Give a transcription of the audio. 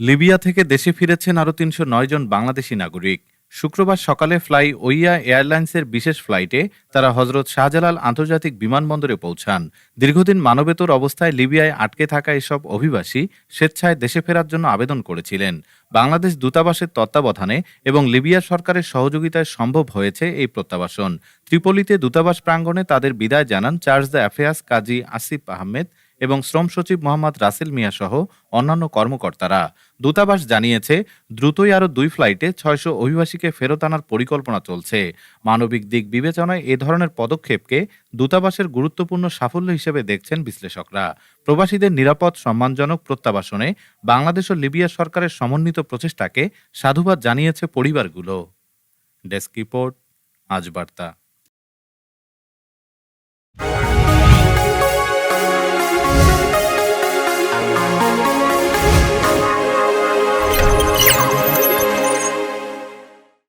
Libya থেকে দেশে ফিরেছেন আরও তিনশো নয় জন বাংলাদেশি নাগরিক। শুক্রবার সকালে ফ্লাই ওইয়া এয়ারলাইন্সের বিশেষ ফ্লাইটে তারা হজরত শাহজালাল আন্তর্জাতিক বিমানবন্দরে পৌঁছান। দীর্ঘদিন মানবেতর অবস্থায় লিবিয়ায় আটকে থাকা এসব অভিবাসী স্বেচ্ছায় দেশে ফেরার জন্য আবেদন করেছিলেন। বাংলাদেশ দূতাবাসের তত্ত্বাবধানে এবং লিবিয়া সরকারের সহযোগিতায় সম্ভব হয়েছে এই প্রত্যাবাসন। ত্রিপলিতে দূতাবাস প্রাঙ্গণে তাদের বিদায় জানান chargé d' affaires Kazi Asif Ahmed এবং শ্রম সচিব মোহাম্মদ রাসেল মিয়া সহ অন্যান্য কর্মকর্তারা। দূতাবাস জানিয়েছে, দ্রুতই আরও দুই ফ্লাইটে ছয়শো অভিবাসীকে ফেরত আনার পরিকল্পনা চলছে। মানবিক দিক বিবেচনায় এ ধরনের পদক্ষেপকে দূতাবাসের গুরুত্বপূর্ণ সাফল্য হিসেবে দেখছেন বিশ্লেষকরা। প্রবাসীদের নিরাপদ, সম্মানজনক প্রত্যাবাসনে বাংলাদেশ ও লিবিয়া সরকারের সমন্বিত প্রচেষ্টাকে সাধুবাদ জানিয়েছে পরিবারগুলো। ডেস্ক রিপোর্ট, আজ বার্তা।